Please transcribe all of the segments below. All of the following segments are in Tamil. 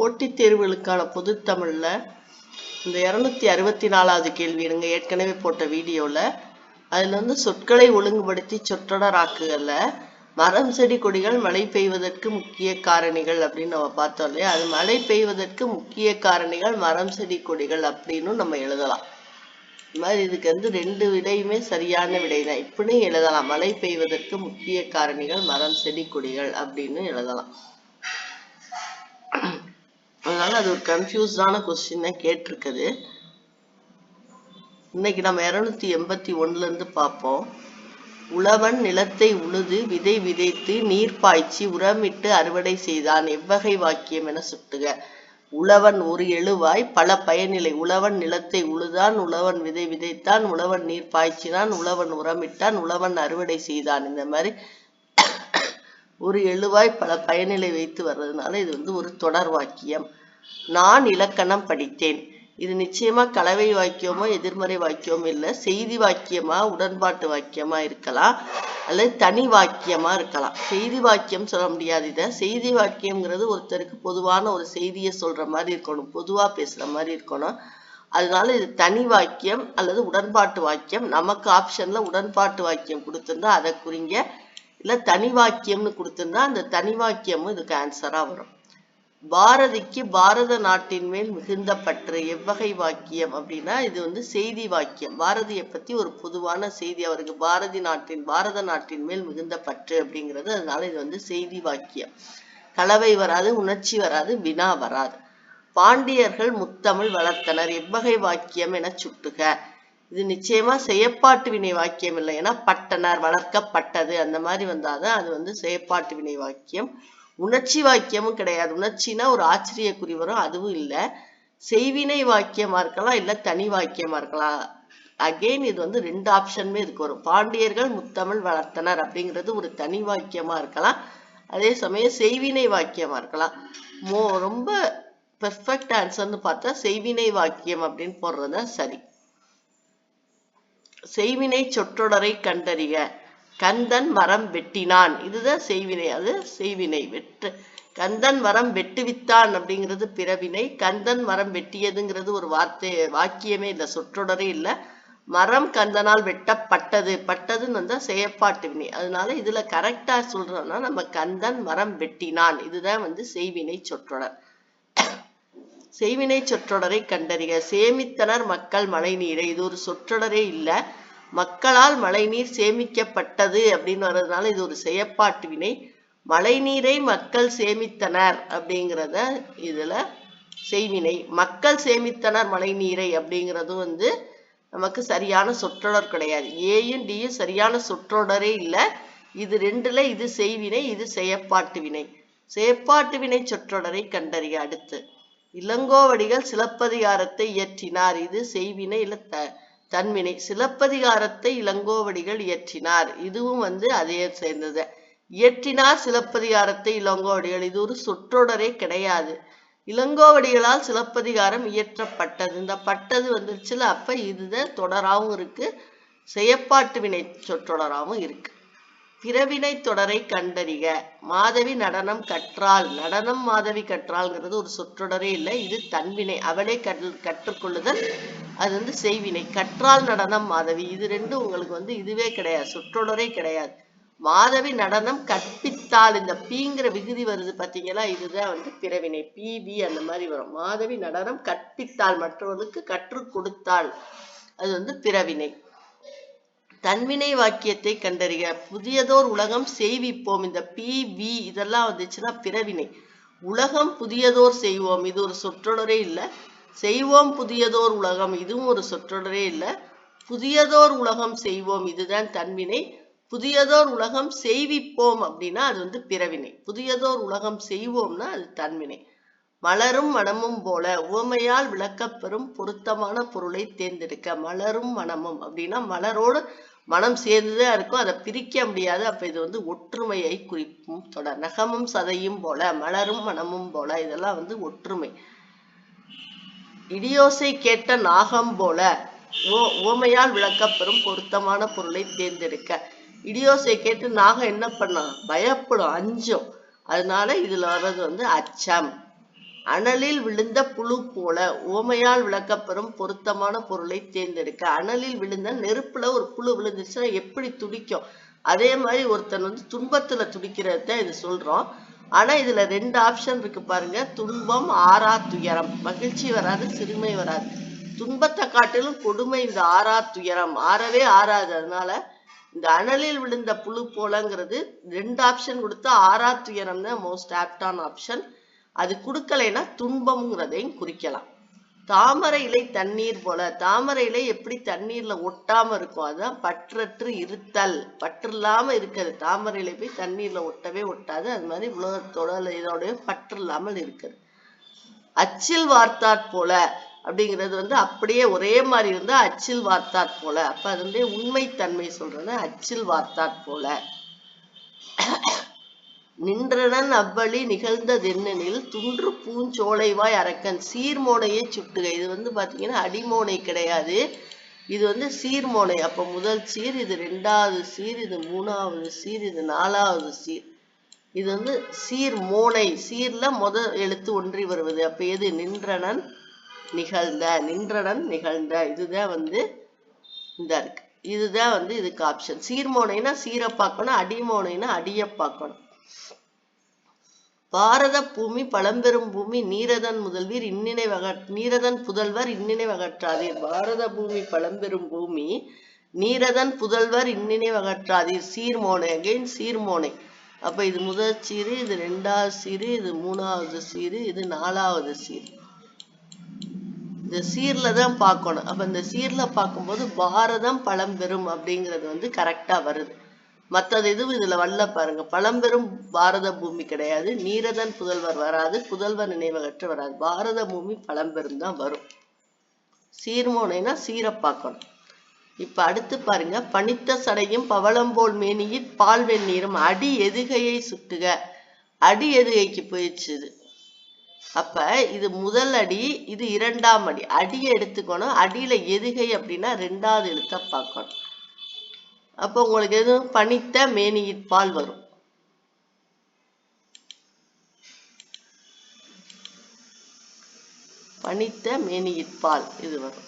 போட்டித் தேர்வுகளுக்கான பொதுத்தமிழ்ல இந்த இருநூத்தி அறுபத்தி நாலாவது கேள்வி இருங்க ஏற்கனவே போட்ட வீடியோவில் அதுல வந்து சொற்களை ஒழுங்குபடுத்தி சொற்றொடராக்குகள்ல மரம் செடி கொடிகள் மழை பெய்வதற்கு முக்கிய காரணிகள் அப்படின்னு நம்ம பார்த்தோம் இல்லையா? அது மழை பெய்வதற்கு முக்கிய காரணிகள் மரம் செடி கொடிகள் அப்படின்னு நம்ம எழுதலாம். இது மாதிரி இதுக்கு வந்து ரெண்டு விடையுமே சரியான விடை தான் இப்படின்னு எழுதலாம். மழை பெய்வதற்கு முக்கிய காரணிகள் மரம் செடி கொடிகள் அப்படின்னு எழுதலாம். அதனால அது ஒரு கன்ஃபியூஸ்டான கொஸ்டின் தான் கேட்டிருக்குது. இன்னைக்கு நம்ம இரநூத்தி எண்பத்தி ஒன்னுல இருந்து பார்ப்போம். உழவன் நிலத்தை உழுது விதை விதைத்து நீர் பாய்ச்சி உரமிட்டு அறுவடை செய்தான். எவ்வகை வாக்கியம் என சுட்டுக. உழவன் ஒரு எழுவாய் பல பயனிலை உழவன் நிலத்தை உழுதான் உழவன் விதை விதைத்தான் உழவன் நீர் பாய்ச்சினான் உழவன் உரமிட்டான் உழவன் அறுவடை செய்தான். இந்த மாதிரி ஒரு எழுவாய் பல பயனிலை வைத்து வர்றதுனால இது வந்து ஒரு தொடர் வாக்கியம். நான் இலக்கணம் படித்தேன். இது நிச்சயமா கலவை வாக்கியமோ எதிர்மறை வாக்கியமோ இல்லை செய்தி வாக்கியமா உடன்பாட்டு வாக்கியமா இருக்கலாம். அல்லது தனி வாக்கியமா இருக்கலாம். செய்தி வாக்கியம் சொல்ல முடியாது இதை. செய்தி வாக்கியம்ங்கிறது ஒருத்தருக்கு பொதுவான ஒரு செய்தியை சொல்ற மாதிரி இருக்கணும். பொதுவா பேசுற மாதிரி இருக்கணும். அதனால இது தனி வாக்கியம் அல்லது உடன்பாட்டு வாக்கியம். நமக்கு ஆப்ஷன்ல உடன்பாட்டு வாக்கியம் கொடுத்துருந்தா அதை குறிங்க. இல்ல தனி வாக்கியம்னு கொடுத்துருந்தா அந்த தனி வாக்கியமும் இதுக்கு ஆன்சரா வரும். பாரதிக்கு பாரத நாட்டின் மேல் மிகுந்த பற்று எவ்வகை வாக்கியம் அப்படின்னா இது வந்து செய்தி வாக்கியம். பாரதியை பத்தி ஒரு பொதுவான செய்தி அவருக்கு பாரதி நாட்டின் பாரத நாட்டின் மேல் மிகுந்த பற்று அப்படிங்கிறது அதனால இது வந்து செய்தி வாக்கியம். கலவை வராது உணர்ச்சி வராது வினா வராது. பாண்டியர்கள் முத்தமிழ் வளர்த்தனர். எவ்வகை வாக்கியம் என சுட்டுக. இது நிச்சயமா செயப்பாட்டு வினை வாக்கியம் இல்லை. ஏன்னா பட்டனர் வளர்க்கப்பட்டது. அந்த மாதிரி வந்தாதான் அது வந்து செயப்பாட்டு வினை வாக்கியம். உணர்ச்சி வாக்கியமும் கிடையாது. உணர்ச்சினா ஒரு ஆச்சரிய குறி வரும். அதுவும் இல்லை. செய்வினை வாக்கியமா இருக்கலாம் இல்ல தனி வாக்கியமா இருக்கலாம். அகெயின் இது வந்து ரெண்டு ஆப்ஷனுமே இதுக்கு வரும். பாண்டியர்கள் முத்தமிழ் வளர்த்தனர் அப்படிங்கிறது ஒரு தனி வாக்கியமா இருக்கலாம். அதே சமயம் செய்வினை வாக்கியமா இருக்கலாம். மோ ரொம்ப பெர்ஃபெக்ட் ஆன்சர்னு பார்த்தா செய்வினை வாக்கியம் அப்படின்னு போடுறது தான் சரி. செய்வினை சொற்றொடரை கண்டறிக. கந்தன் மரம் வெட்டினான். இதுதான் செய்வினை. அது செய்வினை. வெட்டு. கந்தன் மரம் வெட்டுவித்தான் அப்படிங்கிறது பிறவினை. கந்தன் மரம் வெட்டியதுங்கிறது ஒரு வார்த்தை வாக்கியமே இல்லை சொற்றொடரே இல்லை. மரம் கந்தனால் வெட்டப்பட்டது. பட்டதுன்னு வந்தால் செயற்பாட்டு வினை அதனால இதுல கரெக்டா சொல்றோம்னா நம்ம கந்தன் மரம் வெட்டினான். இதுதான் வந்து செய்வினை சொற்றொடர். செய்வினை சொற்றொடரை கண்டறிக. சேமித்தனர் மக்கள் மழை நீரை இது ஒரு சொற்றொடரே இல்லை. மக்களால் மழைநீர் சேமிக்கப்பட்டது அப்படின்னு வர்றதுனால இது ஒரு செயற்பாட்டு வினை. மழைநீரை மக்கள் சேமித்தனர் அப்படிங்கிறத இதுல செய்வினை. மக்கள் சேமித்தனர் மழைநீரை அப்படிங்கிறதும் வந்து நமக்கு சரியான சொற்றொடர் கிடையாது. ஏயும் டியும் சரியான சொற்றொடரே இல்லை. இது ரெண்டுல இது செய்வினை இது செயற்பாட்டு வினை. செயற்பாட்டு வினை சொற்றொடரை கண்டறிய அடுத்து. இளங்கோவடிகள் சிலப்பதிகாரத்தை இயற்றினார். இது செய்வினை இல்ல த தன்வினை. சிலப்பதிகாரத்தை இளங்கோவடிகள் இயற்றினார். இதுவும் வந்து அதே சேர்ந்தது. இயற்றினார் சிலப்பதிகாரத்தை இளங்கோவடிகள். இது ஒரு சொற்றொடரே கிடையாது. இளங்கோவடிகளால் சிலப்பதிகாரம் இயற்றப்பட்டது. இந்த பட்டது வந்துருச்சுல அப்ப இதுதான் தொடராகவும் இருக்கு. செயற்பாட்டு வினை சொற்றொடராகவும் இருக்கு. பிறவினை தொடரை கண்டறிக. மாதவி நடனம் கற்றால் நடனம் மாதவி கற்றால்ங்கிறது ஒரு சொற்றொடரே இல்லை. இது தன்வினை. அவளே கற்று கற்றுக்கொள்ளுதல். அது வந்து செய்வினை. கற்றால் நடனம் மாதவி. இது ரெண்டும் உங்களுக்கு வந்து இதுவே கிடையாது. சொற்றொடரே கிடையாது. மாதவி நடனம் கற்பித்தால் இந்த பீங்கிற விகுதி வருது பார்த்தீங்களா? இதுதான் வந்து பிறவினை. பி பி அந்த மாதிரி வரும். மாதவி நடனம் கற்பித்தால் மற்றவர்களுக்கு கற்றுக் கொடுத்தாள். அது வந்து பிறவினை. தன்வினை வாக்கியத்தை கண்டறிக. புதியதோர் உலகம் செய்விப்போம். இந்த பி வி இதெல்லாம் வந்துச்சுன்னா பிறவினை. உலகம் புதியதோர் செய்வோம். இது ஒரு சொற்றொடரே இல்லை. செய்வோம் புதியதோர் உலகம். இதுவும் ஒரு சொற்றொடரே இல்லை. புதியதோர் உலகம் செய்வோம். இதுதான் தன்வினை. புதியதோர் உலகம் செய்விப்போம் அப்படின்னா அது வந்து பிறவினை. புதியதோர் உலகம் செய்வோம்னா அது தன்வினை. மலரும் மனமும் போல உவமையால் விளக்கப்பெறும் பொருத்தமான பொருளை தேர்ந்தெடுக்க மலரும் மனமும் அப்படின்னா மலரோடு மனம் சேர்ந்துதான் இருக்கும். அதை பிரிக்க முடியாது. அப்ப இது வந்து ஒற்றுமையை குறிக்கும் தொடர். நகமும் சதையும் போல மலரும் மனமும் போல இதெல்லாம் வந்து ஒற்றுமை. இடியோசை கேட்ட நாகம் போல உவமையால் விளக்கப்பெறும் பொருத்தமான பொருளை தேர்ந்தெடுக்க. இடியோசை கேட்டு நாகம் என்ன பண்ணும் பயப்படும் அஞ்சும். அதனால இதுல வர்றது வந்து அச்சம். அனலில் விழுந்த புழு போல ஓமையால் விளக்கப்பெறும் பொருத்தமான பொருளை தேர்ந்தெடுக்க. அனலில் விழுந்த நெருப்புல ஒரு புழு விழுந்துச்சுன்னா எப்படி துடிக்கும்? அதே மாதிரி ஒருத்தன் வந்து துன்பத்துல துடிக்கிறது தான் இது சொல்றோம். ஆனா இதுல ரெண்டு ஆப்ஷன் இருக்கு பாருங்க. துன்பம் ஆறா துயரம் மகிழ்ச்சி வராது சிறுமை வராது. துன்பத்தை காட்டிலும் கொடுமை இந்த ஆறா துயரம் ஆறவே ஆறாது. அதனால இந்த அனலில் விழுந்த புழு போலங்கிறது ரெண்டு ஆப்ஷன் கொடுத்தா ஆறா துயரம் தான் மோஸ்ட் ஆப்டான ஆப்ஷன் அது கொடுக்கலைன்னா துன்பம்ங்கிறதையும் குறிக்கலாம். தாமரை இலை தண்ணீர் போல தாமரை இலை எப்படி தண்ணீர்ல ஒட்டாம இருக்கும் அதுதான் பற்றற்று இருத்தல். பற்று இல்லாம இருக்கிறது தாமரை இலை போய் தண்ணீர்ல ஒட்டவே ஒட்டாது. அது மாதிரி உலகத்தோட இதோடய பற்று இல்லாமல் இருக்குது. அச்சில் வார்த்தாற் போல அப்படிங்கிறது வந்து அப்படியே ஒரே மாதிரி இருந்தா அச்சில் வார்த்தாற் போல. அப்ப அதனுடைய உண்மைத்தன்மை சொல்றது அச்சில் வார்த்தாற் போல. நின்றனன் அவ்வழி நிகழ்ந்ததென்னெனில் துன்று பூஞ்சோலைவாய் அரக்கன். சீர்மோனையை சுட்டுக. இது வந்து பார்த்தீங்கன்னா அடிமோனை கிடையாது. இது வந்து சீர்மோனை. அப்போ முதல் சீர் இது ரெண்டாவது சீர் இது மூணாவது சீர் இது நாலாவது சீர். இது வந்து சீர் மோனை சீர்ல முத எழுத்து ஒன்றி வருவது. அப்ப எது? நின்றனன் நிகழ்ந்த. நின்றனன் நிகழ்ந்த. இதுதான் வந்து இந்த இருக்கு. இதுதான் வந்து இதுக்கு ஆப்ஷன் சீர்மோனைனா சீரை பார்க்கணும் அடிமோனைனா அடியை பார்க்கணும் பாரத பூமி பழம்பெரும் பூமி நீரதன் முதல்வீர் இன்னினை வக நீரதன் புதல்வர் இன்னினை வகற்றாதீர் பாரத பூமி பழம்பெரும் பூமி நீரதன் புதல்வர் இன்னினை வகற்றாதீர் சீர்மோனை அகைன் சீர்மோனை அப்ப இது முதல் சீரு இது ரெண்டாவது சீரு இது மூணாவது சீரு இது நாலாவது சீர். இந்த சீர்ல தான் பார்க்கணும். அப்ப இந்த சீர்ல பார்க்கும்போது பாரதம் பழம்பெரும் அப்படிங்கிறது வந்து கரெக்டா வருது. மற்றது எதுவும் இதுல வல்ல பாருங்க. பழம்பெரும் பாரத பூமி கிடையாது. நீரதன் புதல்வர் வராது. புதல்வர் நினைவகற்று வராது. பாரத பூமி பழம்பெரும் தான் வரும். சீர்மோனைனா சீரை இப்ப அடுத்து பாருங்க. பனித்த சடையும் பவளம்போல் மேனியில் பால் வெந்நீரும் அடி எதுகையை சுட்டுக. அடி எதுகைக்கு போயிடுச்சு இது. அப்ப இது முதல் அடி இது இரண்டாம் அடி. அடியை எடுத்துக்கணும். அடியில எதுகை அப்படின்னா ரெண்டாவது எழுத்த பார்க்கணும் அப்போ உங்களுக்கு எதுவும் பனித்த மேனியின் பால் வரும். பனித்த மேனியின் பால் இது வரும்.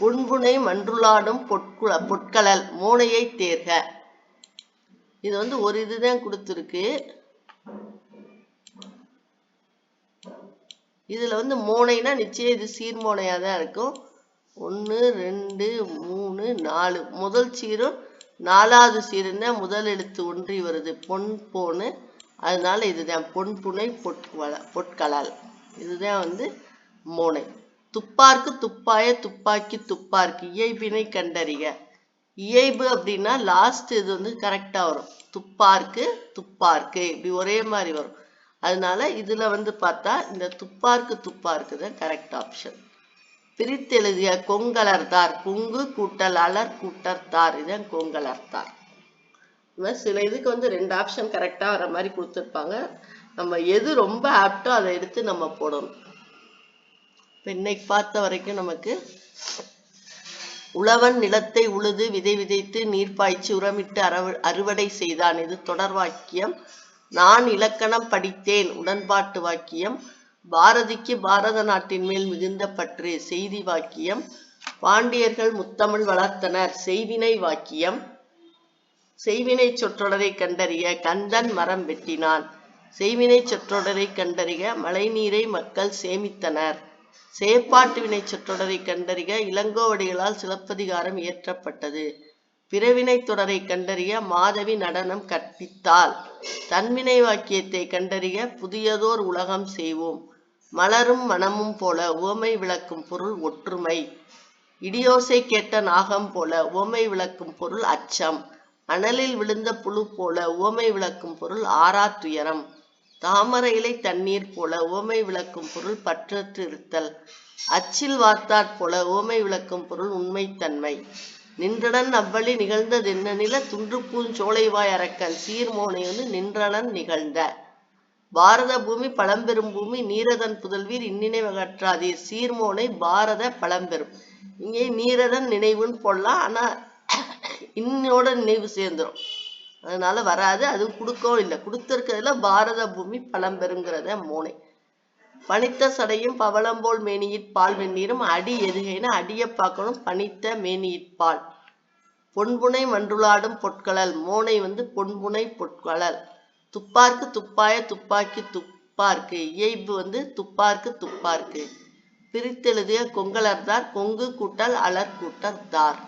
புண்புனை மன்றுளாடும் பொற்குல பொற்களல் மூனையை தேர்க. இது வந்து ஒரு இதுதான் கொடுத்துருக்கு. இதுல வந்து மூனைனா நிச்சயம் இது சீர்மோனையா தான் இருக்கும். ஒன்று ரெண்டு மூணு நாலு. முதல் சீரும் நாலாவது சீருன்னா முதல் எழுத்து ஒன்றி வருது. பொன் போனு. அதனால இதுதான். பொன் புனை பொற்கல பொற்கலால் இதுதான் வந்து மோனை. துப்பார்க்கு துப்பாய துப்பாக்கி துப்பார்க்கு. இயைபினை கண்டறிக. இயைபு அப்படின்னா லாஸ்ட் இது வந்து கரெக்டாக வரும். துப்பார்க்கு துப்பார்க்கு. இப்படி ஒரே மாதிரி வரும். அதனால இதுல வந்து பார்த்தா இந்த துப்பார்க்கு துப்பார்க்கு தான் கரெக்ட் ஆப்ஷன் பிரித்தெழுதிய கொங்கலர்தார் புங்கு கூட்டல் அலர் கூட்டர்தார் இதான் கொங்கலர்தார் சில இதுக்கு வந்து ரெண்டு ஆப்ஷன் கரெக்டா வர மாதிரி கொடுத்துருப்பாங்க. நம்ம எது ரொம்ப ஆப்டோ அதை எடுத்து நம்ம போடணும். இன்னைக்கு பார்த்த வரைக்கும் நமக்கு உழவன் நிலத்தை உழுது விதை விதைத்து நீர் பாய்ச்சி உரமிட்டு அரவ அறுவடை செய்தான். இது தொடர் வாக்கியம். நான் இலக்கணம் படித்தேன். உடன்பாட்டு வாக்கியம். பாரதிக்கு பாரத நாட்டின் மேல் மிகுந்த பற்று செய்தி வாக்கியம். பாண்டியர்கள் முத்தமிழ் வளர்த்தனர். செய்வினை வாக்கியம். செய்வினை சொற்றொடரை கண்டறிய கந்தன் மரம் வெட்டினான். செய்வினை சொற்றொடரை கண்டறிய மழைநீரை மக்கள் சேமித்தனர். செயற்பாட்டு வினை சொற்றொடரை கண்டறிய இளங்கோவடிகளால் சிலப்பதிகாரம் இயற்றப்பட்டது. பிறவினை தொடரை கண்டறிய மாதவி நடனம் கற்பித்தாள். தன்வினை வாக்கியத்தை கண்டறிய புதியதோர் உலகம் செய்வோம். மலரும் மனமும் போல உவமை விளக்கும் பொருள் ஒற்றுமை. இடியோசை கேட்ட நாகம் போல உவமை விளக்கும் பொருள் அச்சம். அனலில் விழுந்த புழு போல உவமை விளக்கும் பொருள் ஆறா துயரம் தாமரை இலை தண்ணீர் போல உவமை விளக்கும் பொருள் பற்றற்று இருத்தல் அச்சில் வார்த்தாற் போல உவமை விளக்கும் பொருள் உண்மைத்தன்மை. நின்றடன் அவ்வழி நிகழ்ந்ததென்ன நில? துன்று பூஞ்சோலைவாய் அரக்கன் சீர்மோனை வந்து நின்றனன் நிகழ்ந்த. பாரத பூமி பழம்பெரும் பூமி நீரதன் புதல்வீர் இந்நினை வகற்றாதீர் சீர்மோனை பாரத பழம்பெரும். இங்கே நீரதன் நினைவுன்னு போடலாம். ஆனா இன்னோட நினைவு சேர்ந்துரும். அதனால வராது. அது கொடுக்கவும் இல்லை. கொடுத்துருக்கிறதுல பாரத பூமி பழம்பெருங்கிறத மோனை. பனித்த சடையும் பவளம்போல் மேனியிற் பால் வெந்நீரும் அடி எதுகைன்னு அடிய பார்க்கணும் பனித்த மேனியிற்பால் பொன்புனை மன்றுளாடும் பொற்களல் மோனை வந்து பொன்புனை பொற்களல் துப்பார்க்கு துப்பாய துப்பாக்கி துப்பார்க்கு. இயைபு வந்து துப்பார்க்கு துப்பார்க்கு. பிரித்தெழுதிய கொங்கலர்தார் கொங்கு கூட்டல் அலர் கூட்டல் தார்.